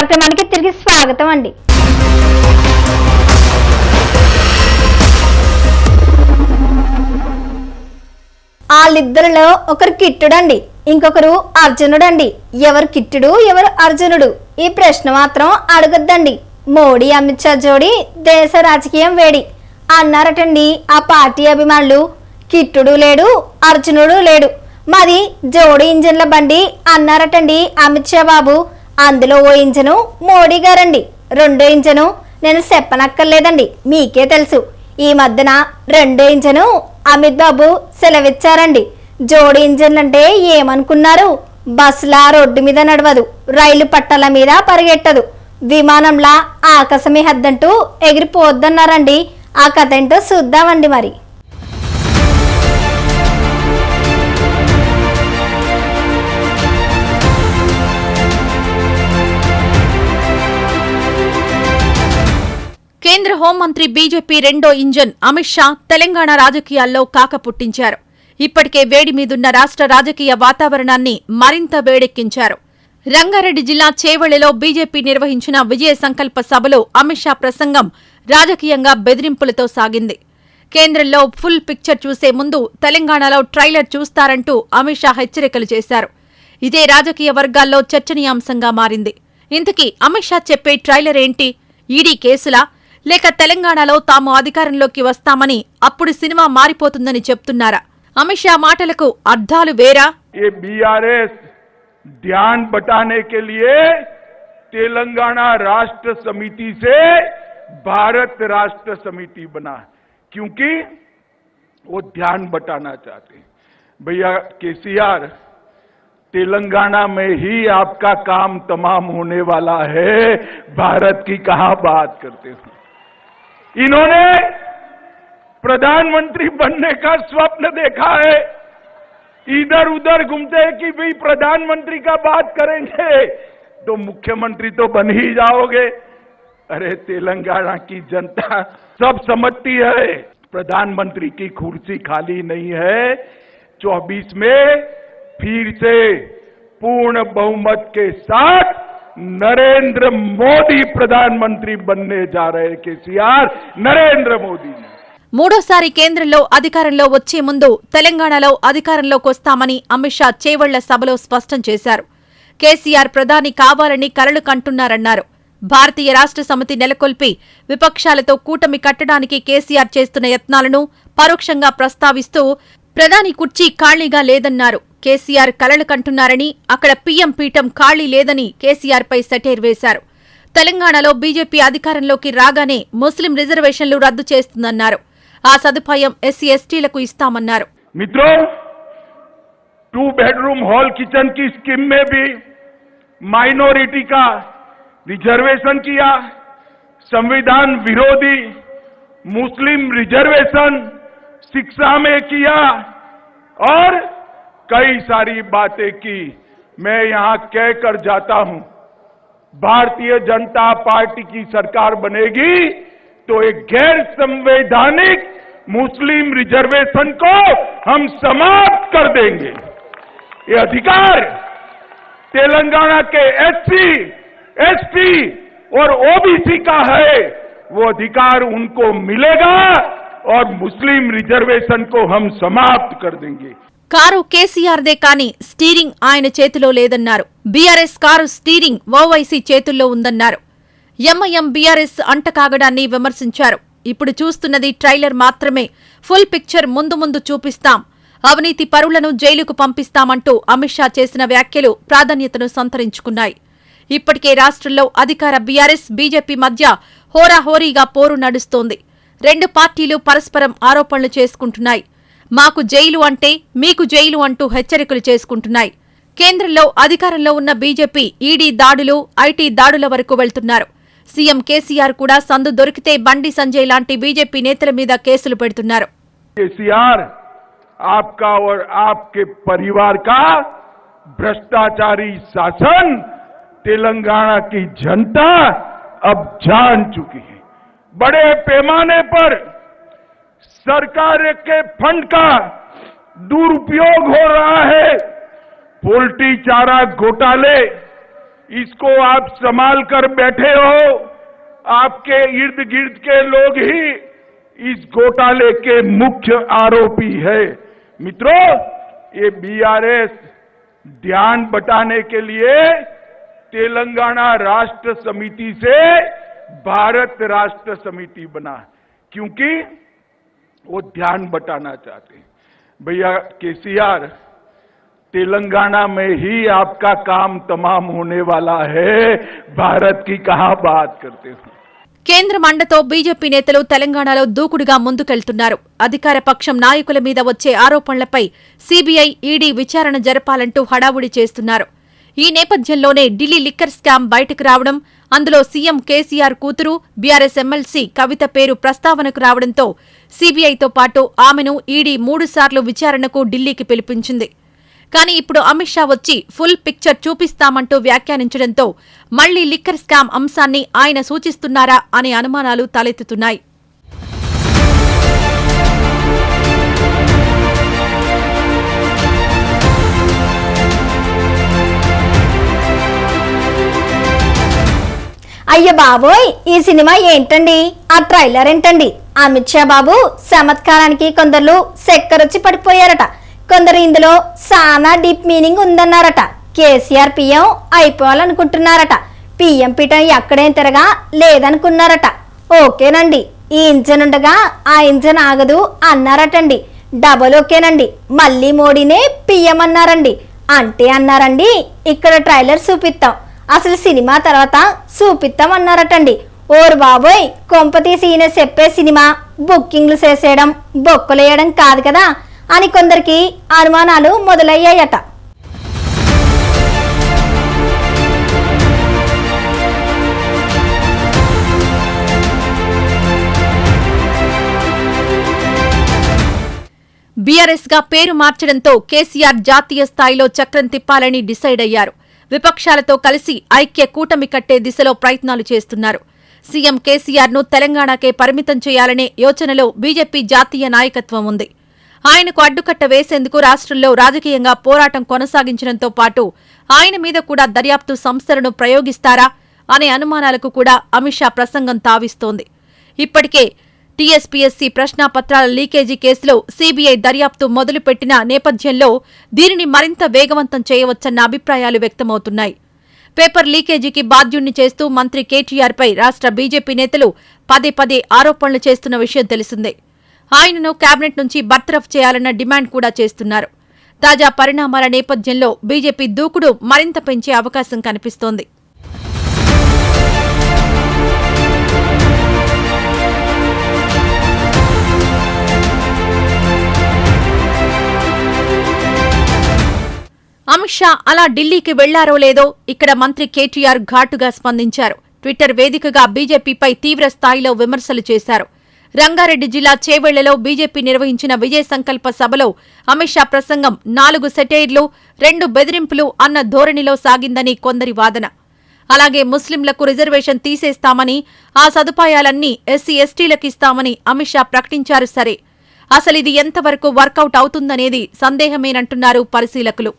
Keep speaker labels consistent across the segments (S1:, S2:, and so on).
S1: కార్యక్రమానికి తిరిగి స్వాగతం అండి. వాళ్ళిద్దరిలో ఒకరు కిట్టుడండి ఇంకొకరు అర్జునుడండి. ఎవరు కిట్టుడు ఎవరు అర్జునుడు? ఈ ప్రశ్న మాత్రం అడగద్దండి. మోడీ అమిత్ షా జోడి దేశ రాజకీయం వేడి. అన్నారటండి ఆ పార్టీ అభిమానులు. కిట్టుడు లేడు అర్జునుడు లేడు. మాది జోడి ఇంజన్ల బండి అన్నారటండి అమిత్ షా బాబు. అందులో ఓ ఇంజను మోడీ గారండి. రెండో ఇంజను నేను చెప్పనక్కర్లేదండి. మీకే తెలుసు. ఈ మధ్యన రెండో ఇంజను అమిత్ బాబు సెలవిచ్చారండి. జోడి ఇంజన్లు అంటే ఏమనుకున్నారు? బస్లా రోడ్డు మీద నడవదు. రైలు పట్టాల మీద పరిగెట్టదు. విమానంలా ఆకాశమే హద్దంటూ ఎగిరిపోద్దన్నారండి. ఆ కథ ఏంటో చూద్దామండి మరి.
S2: హోంమంత్రి బీజేపీ రెండో ఇంజన్ అమిత్ షా తెలంగాణ రాజకీయాల్లో కాక పుట్టించారు. ఇప్పటికే వేడి మీదున్న రాష్ట్ర రాజకీయ వాతావరణాన్ని మరింత వేడెక్కించారు. రంగారెడ్డి జిల్లా చేవెళ్ళలో బీజేపీ నిర్వహించిన విజయ సంకల్ప సభలో అమిత్ షా ప్రసంగం రాజకీయంగా బెదిరింపులతో సాగింది. కేంద్రంలో ఫుల్ పిక్చర్ చూసే ముందు తెలంగాణలో ట్రైలర్ చూస్తారంటూ అమిత్ షా హెచ్చరికలు చేశారు. ఇదే రాజకీయ వర్గాల్లో చర్చనీయాంశంగా మారింది. ఇంతకీ అమిత్ షా చెప్పే ట్రైలర్ ఏంటి? ఈడీ కేసులా? లేక తెలంగాణలో తాము అధికారంలోకి వస్తామని అప్పుడు సినిమా మారిపోతుందని చెప్తున్నారా అమిత్ షా మాటలకు అర్థాలు వేరా
S3: ये बीआरएस ध्यान बटाने के लिए तेलंगाना राष्ट्र समिति से भारत राष्ट्र समिति बना क्योंकि वो ध्यान बटाना चाहते हैं भैया केसीआर तेलंगाना में ही आपका काम तमाम होने वाला है भारत की कहा बात करते हो इन्होंने प्रधानमंत्री बनने का स्वप्न देखा है। इधर उधर घूमते हैं कि भाई प्रधानमंत्री का बात करेंगे तो मुख्यमंत्री तो बन ही जाओगे। अरे, तेलंगाना की जनता सब समझती है, प्रधानमंत्री की कुर्सी खाली नहीं है। 24 में फिर से पूर्ण बहुमत के साथ નરેન્દ્ર મોદી પ્રધાનમંત્રી બનને જા રહે केसीआर नरेंद्र मोदी
S2: మూడోసారి కేంద్రంలో అధికారంలో వచ్చే ముందు తెలంగాణలో అధికారంలోకి వస్తామని అమిత్ షా చేవళ్ళ సభలో స్పష్టం చేశారు. కేసీఆర్ ప్రధాని కావాలని కలలు కంటున్నారన్నారు. భారతీయ రాష్ట్ర సమితి నెలకొల్పి విపక్షాలతో కూటమి కట్టడానికి కేసీఆర్ చేస్తున్న యత్నాలను పరోక్షంగా ప్రస్తావిస్తూ ప్రధాని కుర్చీ ఖాళీగా లేదన్నారు కేసీఆర్ కలలు కంటున్నారని అక్కడ పీఎం పీఠం ఖాళీ లేదని కేసీఆర్ పై సెటైర్ వేశారు తెలంగాణలో బీజేపీ అధికారంలోకి రాగానే ముస్లిం రిజర్వేషన్లు రద్దు చేస్తుందన్నారు ఆ సదుపాయం ఎస్సీ ఎస్టీలకు ఇస్తామన్నారు
S3: मित्रों टू बेडरूम हॉल किचन की स्कीम में भी माइनॉरिटी का रिजर्वेशन किया संविधान विरोधी मुस्लिम रिजर्वेशन शिक्षा में किया और कई सारी बातें की। मैं यहाँ कहकर जाता हूँ भारतीय जनता पार्टी की सरकार बनेगी तो एक गैर संवैधानिक मुस्लिम रिजर्वेशन को हम समाप्त कर देंगे। ये अधिकार तेलंगाना के एससी, एसटी और ओबीसी का है वो अधिकार उनको मिलेगा और मुस्लिम रिजर्वेशन को हम समाप्त कर देंगे
S2: కారు కేసీఆర్దే కాని స్టీరింగ్ ఆయన చేతిలో లేదన్నారు బీఆర్ఎస్ కారు స్టీరింగ్ ఓవైసీ చేతుల్లో ఉందన్నారు ఎంఐఎం బీఆర్ఎస్ అంటకాగడాన్ని విమర్శించారు ఇప్పుడు చూస్తున్నది ట్రైలర్ మాత్రమే ఫుల్ పిక్చర్ ముందు ముందు చూపిస్తాం అవినీతి పరులను జైలుకు పంపిస్తామంటూ అమిత్ షా చేసిన వ్యాఖ్యలు ప్రాధాన్యతను సంతరించుకున్నాయి ఇప్పటికే రాష్ట్రంలో అధికార బీఆర్ఎస్ బీజేపీ మధ్య హోరాహోరీగా పోరు నడుస్తోంది రెండు పార్టీలు పరస్పరం ఆరోపణలు చేసుకుంటున్నాయి మాకు జైలు అంటే మీకు జైలు అంటూ హెచ్చరికలు చేసుకుంటున్నాయి కేంద్రంలో అధికారంలో ఉన్న బీజేపీ ఈడీ దాడులు ఐటీ దాడుల వరకు వెళ్తున్నారు సీఎం కేసీఆర్ కూడా సందు దొరికితే బండి సంజయ్ లాంటి బీజేపీ నేతల మీద కేసులు పెడుతున్నారు
S3: केसीआर आपका और आपके परिवार का भ्रष्टाचारी शासन तेलंगाना की जनता अब जान चुकी है बड़े पैमाने पर सरकार के फंड का दुरुपयोग हो रहा है। पोल्ट्री चारा घोटाले, इसको आप संभाल कर बैठे हो। आपके इर्द गिर्द के लोग ही इस घोटाले के मुख्य आरोपी है। मित्रों, ये बीआरएस ध्यान बटाने के लिए तेलंगाना राष्ट्र समिति से भारत राष्ट्र समिति बना क्योंकि वो ध्यान बटाना चाहते हैं भैया केसीआर तेलंगाना में ही आपका काम तमाम होने वाला है भारत की कहा बात करते हो
S2: కేంద్రం అండతో బీజేపీ నేతలు తెలంగాణలో దూకుడుగా ముందుకెళ్తున్నారు అధికార పక్షం నాయకుల మీద వచ్చే ఆరోపణలపై సీబీఐ ఈడీ విచారణ జరపాలంటూ హడావుడి చేస్తున్నారు ఈ నేపథ్యంలోనే ఢిల్లీ లిక్కర్ స్కామ్ బయటకు రావడం అందులో సీఎం కేసీఆర్ కూతురు బీఆర్ఎస్ ఎమ్మెల్సీ కవిత పేరు ప్రస్తావనకు రావడంతో సీబీఐతో పాటు ఆమెను ఈడీ మూడుసార్లు విచారణకు ఢిల్లీకి పిలిపించింది. కానీ ఇప్పుడు అమిత్ షా వచ్చి ఫుల్ పిక్చర్ చూపిస్తామంటూ వ్యాఖ్యానించడంతో మళ్ళీ లిక్కర్ స్కామ్ అంశాన్ని ఆయన సూచిస్తున్నారా అనే అనుమానాలు తలెత్తుతున్నాయి.
S1: అయ్య బాబోయ్ ఈ సినిమా ఏంటండి? ఆ ట్రైలర్ ఏంటండి? అమిత్ షా బాబు చమత్కారానికి కొందరు చక్కెరొచ్చి పడిపోయారట. కొందరు ఇందులో సానా డీప్ మీనింగ్ ఉందన్నారట. కేసీఆర్ పిఎం అయిపోవాలనుకుంటున్నారట. పిఎం పీఠం ఎక్కడేం తిరగా లేదనుకున్నారట. ఓకేనండి ఈ ఇంజన్ ఉండగా ఆ ఇంజన్ ఆగదు అన్నారటండి. డబల్ ఓకేనండి మళ్ళీ మోడీనే పిఎం అన్నారండి. అంటే అన్నారండి ఇక్కడ ట్రైలర్ చూపిస్తాం అసలు సినిమా తర్వాత చూపిస్తాం అన్నారటండి ఓరు బాబోయ్ కొంపతీసి ఈయన చెప్పే సినిమా బుకింగ్లు చేసేయడం బొక్కలేయడం కాదు కదా అని కొందరికి అనుమానాలు మొదలయ్యాయట.
S2: బీఆర్ఎస్గా పేరు మార్చడంతో కేసీఆర్ జాతీయ స్థాయిలో చక్రం తిప్పాలని డిసైడ్ అయ్యారు. విపక్షాలతో కలిసి ఐక్య కూటమి కట్టే దిశలో ప్రయత్నాలు చేస్తున్నారు. సీఎం కేసీఆర్ను తెలంగాణకే పరిమితం చేయాలనే యోచనలో బీజేపీ జాతీయ నాయకత్వం ఉంది. ఆయనకు అడ్డుకట్ట వేసేందుకు రాష్ట్రంలో రాజకీయంగా పోరాటం కొనసాగించడంతో పాటు ఆయన మీద కూడా దర్యాప్తు సంస్థలను ప్రయోగిస్తారా అనే అనుమానాలకు కూడా అమిత్ షా ప్రసంగం తావిస్తోంది. ఇప్పటికే టీఎస్పీఎస్సీ ప్రశ్నాపత్రాల లీకేజీ కేసులో సీబీఐ దర్యాప్తు మొదలుపెట్టిన నేపథ్యంలో దీనిని మరింత వేగవంతం చేయవచ్చన్న అభిప్రాయాలు వ్యక్తమవుతున్నాయి. పేపర్ లీకేజీకి బాధ్యుణ్ణి చేస్తూ మంత్రి కేటీఆర్పై రాష్ట్ర బీజేపీ నేతలు పదే పదే ఆరోపణలు చేస్తున్న విషయం తెలిసిందే. ఆయనను కేబినెట్ నుంచి బర్తరఫ్ చేయాలన్న డిమాండ్ కూడా చేస్తున్నారు. తాజా పరిణామాల నేపథ్యంలో బీజేపీ దూకుడు మరింత పెంచే అవకాశం కనిపిస్తోంది. అమిత్ షా అలా ఢిల్లీకి వెళ్ళారో లేదో ఇక్కడ మంత్రి కేటీఆర్ ఘాటుగా స్పందించారు. ట్విట్టర్ వేదికగా బీజేపీపై తీవ్ర స్థాయిలో విమర్శలు చేశారు. రంగారెడ్డి జిల్లా చేవెళ్ళలో బీజేపీ నిర్వహించిన విజయ సంకల్ప సభలో అమిత్ షా ప్రసంగం నాలుగు సెటైర్లు రెండు బెదిరింపులు అన్న ధోరణిలో సాగిందని కొందరి వాదన. అలాగే ముస్లింలకు రిజర్వేషన్ తీసేస్తామని ఆ సదుపాయాలన్నీ ఎస్సీ ఎస్టీలకిస్తామని అమిత్ షా ప్రకటించారు సరే. అసలిది ఎంతవరకు వర్కౌట్ అవుతుందనేది సందేహమేనంటున్నారు పరిశీలకులు.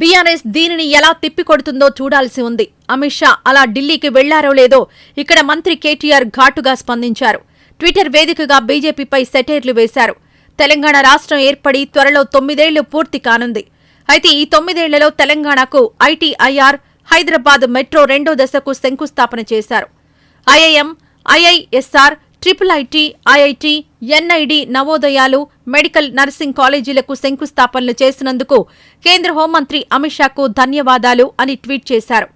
S2: బీఆర్ఎస్ దీనిని ఎలా తిప్పికొడుతుందో చూడాల్సి ఉంది. అమిత్ షా అలా ఢిల్లీకి వెళ్ళారో లేదో ఇక్కడ మంత్రి కేటీఆర్ ఘాటుగా స్పందించారు. ట్విట్టర్ వేదికగా బీజేపీపై సెటైర్లు వేశారు. తెలంగాణ రాష్ట్రం ఏర్పడి త్వరలో తొమ్మిదేళ్ళు పూర్తి కానుంది. అయితే ఈ తొమ్మిదేళ్ళలో తెలంగాణకు ఐటీఐఆర్ హైదరాబాద్ మెట్రో రెండో దశకు శంకుస్థాపన చేశారు. IIM IISR triple IT IIT NID నవోదయాలు medical nursing కాలేజీలకు శంకుస్థాపనలు చేసినందుకు కేంద్ర హోంమంత్రి అమిత్ షాకు ధన్యవాదాలు అని ట్వీట్ చేశారు.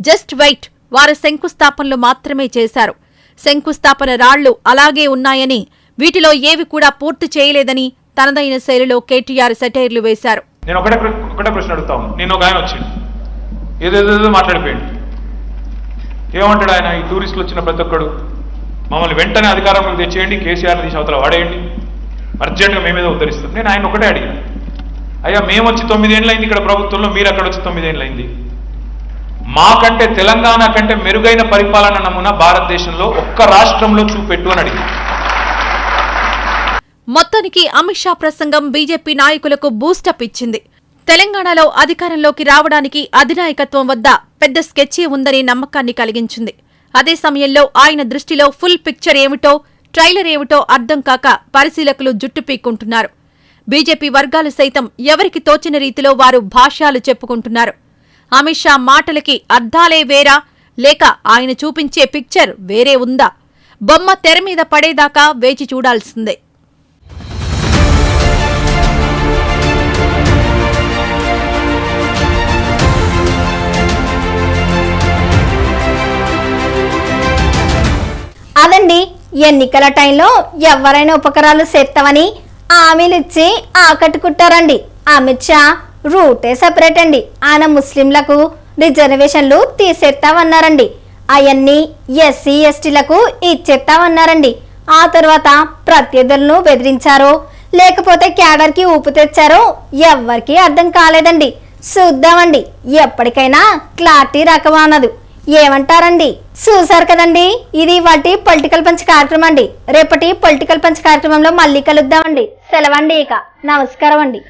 S2: జస్ట్ వెయిట్ వారు శంకుస్థాపనలు మాత్రమే చేశారు. శంకుస్థాపన రాళ్ళు అలాగే ఉన్నాయని వీటిలో ఏవి కూడా పూర్తి చేయలేదని తనదైన శైలిలో కేటీఆర్ సెటైర్లు వేశారు.
S4: నేను ఒకటే ఒకటే ప్రశ్న అడుగుతా నేను ఒక ఆయన ఏదేదేదో ఏమంటాడు ఆయన? ఈ టూరిస్టులు వచ్చిన ప్రతి ఒక్కడు మమ్మల్ని వెంటనే అధికారంలోకి తెచ్చేయండి కేసీఆర్ తీసి అవతల వాడేయండి. అర్జెంటుగా మేమేదో ఉద్ధరిస్తాం నేను ఆయన ఒకటే అడిగాను. అయ్యా మేము వచ్చి తొమ్మిదేళ్ళైంది ఇక్కడ ప్రభుత్వంలో మీరు అక్కడ వచ్చి తొమ్మిదేళ్ళైంది మాకంటే తెలంగాణ కంటే మెరుగైన పరిపాలన నమూనా భారతదేశంలో ఒక్క రాష్ట్రంలో చూపెట్టు అని అడిగింది
S2: మొత్తానికి అమిత్ షా ప్రసంగం బీజేపీ నాయకులకు బూస్టప్ ఇచ్చింది. తెలంగాణలో అధికారంలోకి రావడానికి అధినాయకత్వం వద్ద పెద్ద స్కెచ్ ఉందనే నమ్మకాన్ని కలిగించింది. అదే సమయంలో ఆయన దృష్టిలో ఫుల్ పిక్చర్ ఏమిటో ట్రైలర్ ఏమిటో అర్థం కాక పరిశీలకులు జుట్టు పీక్కుంటున్నారు. బీజేపీ వర్గాలు సైతం ఎవరికి తోచిన రీతిలో వారు భాష్యాలు చెప్పుకుంటున్నారు. అమిత్ షా మాటలకి అర్థాలే వేరా లేక ఆయన చూపించే పిక్చర్ వేరే ఉందా? బొమ్మ తెర మీద పడేదాకా వేచి చూడాల్సిందే.
S1: అదండి ఎన్నికల టైంలో ఎవరైనా ఉపకరాలు చేస్తామని హామీలు ఇచ్చి ఆకట్టుకుంటారండి. అమిత్ షా రూటే సపరేట్ అండి. ఆయన ముస్లింలకు రిజర్వేషన్లు తీసేస్తామన్నారండి. అవన్నీ ఎస్సీ ఎస్టీలకు ఇచ్చేస్తామన్నారండి. ఆ తర్వాత ప్రత్యర్థులను బెదిరించారో లేకపోతే క్యాడర్కి ఊపు తెచ్చారో ఎవ్వరికీ అర్థం కాలేదండి. చూద్దామండి ఎప్పటికైనా క్లారిటీ రకమానదు. ఏమంటారండి? చూసారు కదండి? ఇది వాటి పొలిటికల్ పంచ్ కార్యక్రమం అండి. రేపటి పొలిటికల్ పంచ్ కార్యక్రమంలో మళ్ళీ కలుద్దామండి. సెలవండి ఇక. నమస్కారం అండి.